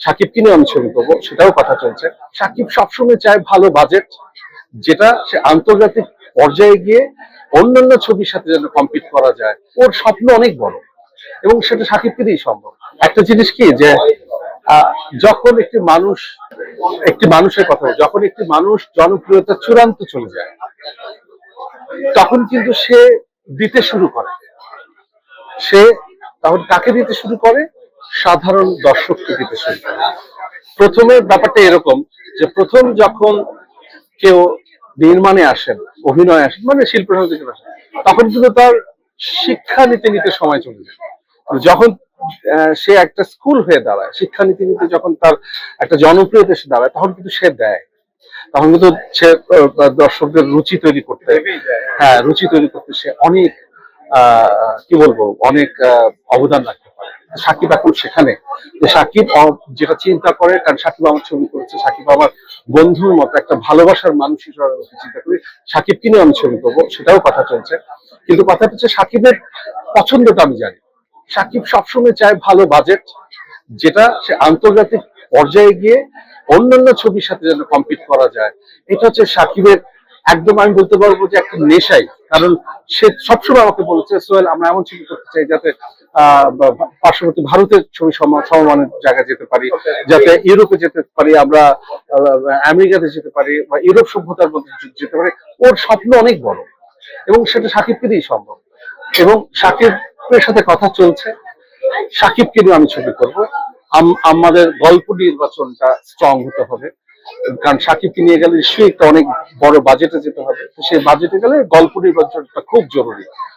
সাকিবকে নিয়ে আমি ছবি করব, সেটাও কথা চলছে। সাকিব সবসময় চায় ভালো বাজেট যেটা সে আন্তর্জাতিক পর্যায়ে গিয়ে অন্যান্য ছবির সাথে যেন কম্পিট করা যায়। ওর স্বপ্ন অনেক বড়, এবং সেটা সাকিবকে দিয়েই সম্ভব। একটা জিনিস কি যে যখন একটি মানুষ, একটি মানুষের কথা যখন একটি মানুষ জনপ্রিয়তা চূড়ান্ত চলে যায়, তখন কিন্তু সে দিতে শুরু করে। সে তখন কাকে দিতে শুরু করে? সাধারণ দর্শক দিতে শুরু করে প্রথমে ব্যাপারটা এরকম যে প্রথম যখন কেউ নির্মাণে আসেন, অভিনয় আসেন মানে শিল্প সমাজে আসেন, তখন কিন্তু তার শিক্ষা নিতে নিতে সময় চলে যায়। যখন সে একটা স্কুল হয়ে দাঁড়ায় শিক্ষা নিতে নিতে যখন তার একটা জনপ্রিয়তা এসে দাঁড়ায়, তখন কিন্তু সে দেয়। তখন কিন্তু সে দর্শকদের রুচি তৈরি করতে হ্যাঁ রুচি তৈরি করতে সে অনেক কি বলব, অনেক অবদান পারে সাকিব এখন সেখানে। যে সাকিব যেটা চিন্তা করে, কারণ সাকিব আমার ছবি করেছে, সাকিব আমার বন্ধুর মতো, একটা ভালোবাসার মানুষ হিসেবে চিন্তা করি। সাকিবকে নিয়ে আমি ছবি করব, সেটাও কথা চলছে। কিন্তু কথা হচ্ছে সাকিবের পছন্দটা আমি জানি। সাকিব সবসময় চায় ভালো বাজেট যেটা সে আন্তর্জাতিক পর্যায়ে গিয়ে অন্যান্য ছবির সাথে যেন কম্পিট করা যায়। এটা হচ্ছে সাকিবের একদম আমি বলতে পারব যে একটা নেশাই। কারণ সে সবসময় আমাকে বলেছে, সোহেল, আমরা এমন ছবি করতে চাই যাতে পার্শ্ববর্তী ভারতের ছবি সম- সমমানের জায়গায় যেতে পারি, যাতে ইউরোপে যেতে পারি, আমরা আমেরিকাতে যেতে পারি, বা ইউরোপ সভ্যতার মধ্যে যেতে পারি, ওর স্বপ্ন অনেক বড়। এবং সেটা সাকিবকে দিয়েই সম্ভব। এবং সাকিবের সাথে কথা চলছে। সাকিবকে নিয়ে আমি ছবি করব। আম- আমাদের গল্প নির্বাচনটা স্ট্রং হতে হবে। কারণ সাকিবকে নিয়ে গেলে নিশ্চয়ই একটা অনেক বড় বাজেটে যেতে হবে। সেই বাজেটে গেলে গল্প নির্বাচনটা খুব জরুরি।